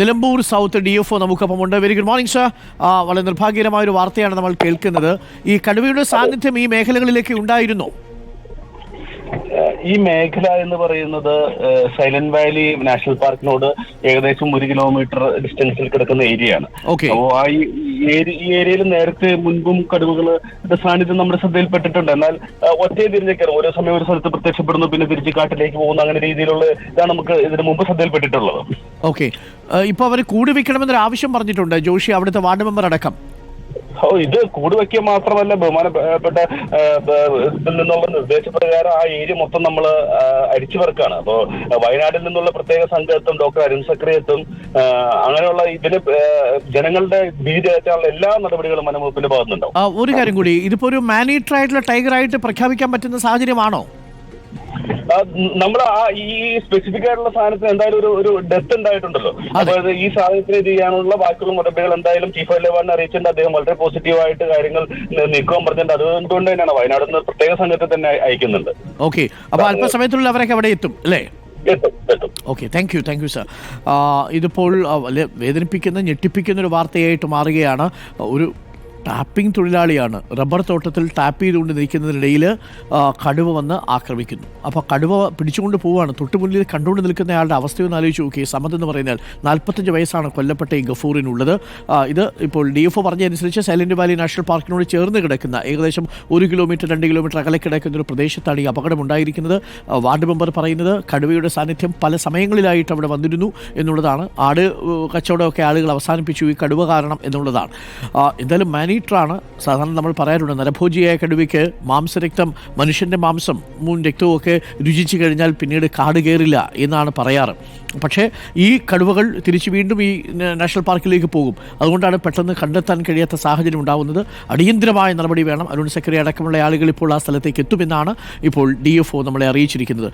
Nilambur south D F O നമുക്കൊപ്പമുണ്ട് very good morning sir വളരെ നിർഭാഗ്യകരമായ ഒരു വാർത്തയാണ് നമ്മൾ കേൾക്കുന്നത്. ഈ കടുവയുടെ സാന്നിധ്യം ഈ മേഖലകളിലേക്ക് ഉണ്ടായിരുന്നോ? ഈ മേഖല എന്ന് പറയുന്നത് സൈലന്റ് വാലി നാഷണൽ പാർക്കിനോട് ഏകദേശം ഒരു കിലോമീറ്റർ ഡിസ്റ്റൻസിൽ കിടക്കുന്ന ഏരിയയാണ്. അപ്പോൾ ആ ഈ ഈ ഏരി- ഈ ഏരിയയിൽ നേരത്തെ മുൻപും കടുവകൾ സാന്നിധ്യം നമ്മുടെ ശ്രദ്ധയിൽപ്പെട്ടിട്ടുണ്ട്. എന്നാൽ ഏഹ് ഒറ്റയെ തിരിഞ്ഞേക്കാറ് ഓരോ സമയം ഒരു സ്ഥലത്ത് പ്രത്യക്ഷപ്പെടുന്നു പിന്നെ തിരിച്ച് കാട്ടിലേക്ക് പോകുന്നു അങ്ങനെ രീതിയിലുള്ള ഇതാണ് നമുക്ക് ഇതിന് മുമ്പ് ശ്രദ്ധയിൽപ്പെട്ടിട്ടുള്ളത്. ഓക്കെ. ഇപ്പൊ അവർ കൂടി വെക്കണമെന്നൊരു ആവശ്യം പറഞ്ഞിട്ടുണ്ട്. ജോഷി അവിടുത്തെ വാർഡ് മെമ്പർ അടക്കം. ഓ ഇത് കൂട് വയ്ക്കുക മാത്രമല്ല ബഹുമാനപ്പെട്ട ഇതിൽ നിന്നുള്ള നിർദ്ദേശപ്രകാരം ആ ഏരിയ മൊത്തം നമ്മൾ അരിച്ചു പെറുക്കാണ്. അപ്പോ വയനാട്ടിൽ നിന്നുള്ള പ്രത്യേക സംഘത്തും ഡോക്ടർ അരുൺ സക്രിയത്തും അങ്ങനെയുള്ള ഇതിന് ജനങ്ങളുടെ ഭീതി അയച്ചാലുള്ള എല്ലാ നടപടികളും വനംവകുപ്പിന്റെ ഭാഗത്തുനിന്നുണ്ടാവും. ആ, ഒരു കാര്യം കൂടി ഇതിപ്പോ ഒരു മാനേറ്റർ ആയിട്ടുള്ള ടൈഗർ ആയിട്ട് പ്രഖ്യാപിക്കാൻ പറ്റുന്ന സാഹചര്യമാണോ? നമ്മൾ ആ ഈ സ്പെസിഫിക് ആയിട്ടുള്ള സാധനത്തിന് എന്തായാലും ഒരു ഒരു ഡെത്ത് ഉണ്ടായിട്ടുണ്ടല്ലോ. അപ്പൊ അത് ഈ സാധനത്തിന് ചെയ്യാനുള്ള ബാക്കിയുള്ള നടപടികൾ എന്തായാലും ചീഫ് വൈൽഡ് അറിയിച്ചിട്ടുണ്ട്. അദ്ദേഹം വളരെ പോസിറ്റീവായിട്ട് കാര്യങ്ങൾ നീക്കുവാൻ പറഞ്ഞിട്ടുണ്ട്. അതുകൊണ്ട് തന്നെയാണ് വയനാട് നിന്ന് പ്രത്യേക സംഘത്തെ തന്നെ അയ- അയക്കുന്നുണ്ട്. ഓക്കെ അപ്പൊ അല്പസമയത്തുള്ള അവരൊക്കെ അവിടെ എത്തും അല്ലേ? Okay thank you thank you sir ഇതിപ്പോൾ വേദനിപ്പിക്കുന്ന ഞെട്ടിപ്പിക്കുന്ന ഒരു വാർത്തയായിട്ട് മാറുകയാണ്. ഒരു ടാപ്പിംഗ് തൊഴിലാളിയാണ്. റബ്ബർ തോട്ടത്തിൽ ടാപ്പ് ചെയ്തുകൊണ്ട് നിൽക്കുന്നതിനിടയിൽ കടുവ വന്ന് ആക്രമിക്കുന്നു. അപ്പോൾ കടുവ പിടിച്ചുകൊണ്ട് പോവുകയാണ്. തൊട്ട് മുന്നിൽ കണ്ടുകൊണ്ട് നിൽക്കുന്നയാളുടെ അവസ്ഥയൊന്ന് ആലോചിച്ച് നോക്കി സമത് എന്ന് പറയുന്നത് നാൽപ്പത്തഞ്ച് വയസ്സാണ് കൊല്ലപ്പെട്ട ഈ ഗഫൂറിനുള്ളത്. ഇത് ഇപ്പോൾ ഡി എഫ് പറഞ്ഞതനുസരിച്ച് സൈലന്റ് വാലി നാഷണൽ പാർക്കിനോട് ചേർന്ന് കിടക്കുന്ന ഏകദേശം ഒരു കിലോമീറ്റർ രണ്ട് കിലോമീറ്റർ അകലെ കിടക്കുന്ന ഒരു പ്രദേശത്താണ് ഈ അപകടം ഉണ്ടായിരിക്കുന്നത്. വാർഡ് മെമ്പർ പറയുന്നത് കടുവയുടെ സാന്നിധ്യം പല സമയങ്ങളിലായിട്ട് അവിടെ വന്നിരുന്നു എന്നുള്ളതാണ്. ആട് കച്ചവടമൊക്കെ ആളുകൾ അവസാനിപ്പിച്ചു ഈ കടുവ കാരണം എന്നുള്ളതാണ്. എന്തായാലും എന്തായാലും മാനീറ്ററാണ് സാധാരണ നമ്മൾ പറയാറുണ്ട് നരഭോജിയായ കടുവയ്ക്ക് മാംസരക്തം മനുഷ്യന്റെ മാംസം മുൻ രക്തവും ഒക്കെ രുചിച്ചു കഴിഞ്ഞാൽ പിന്നീട് കാട് കയറില്ല എന്നാണ് പറയാറ്. പക്ഷേ ഈ കടുവകൾ തിരിച്ച് വീണ്ടും ഈ നാഷണൽ പാർക്കിലേക്ക് പോകും. അതുകൊണ്ടാണ് പെട്ടെന്ന് കണ്ടെത്താൻ കഴിയാത്ത സാഹചര്യം ഉണ്ടാകുന്നത് അടിയന്തരമായ നടപടി വേണം. അരുൺ സെക്രട്ടറി അടക്കമുള്ള ആളുകൾ ഇപ്പോൾ ആ സ്ഥലത്തേക്ക് എത്തുമെന്നാണ് ഇപ്പോൾ ഡി എഫ് ഒ നമ്മളെ അറിയിച്ചിരിക്കുന്നത്.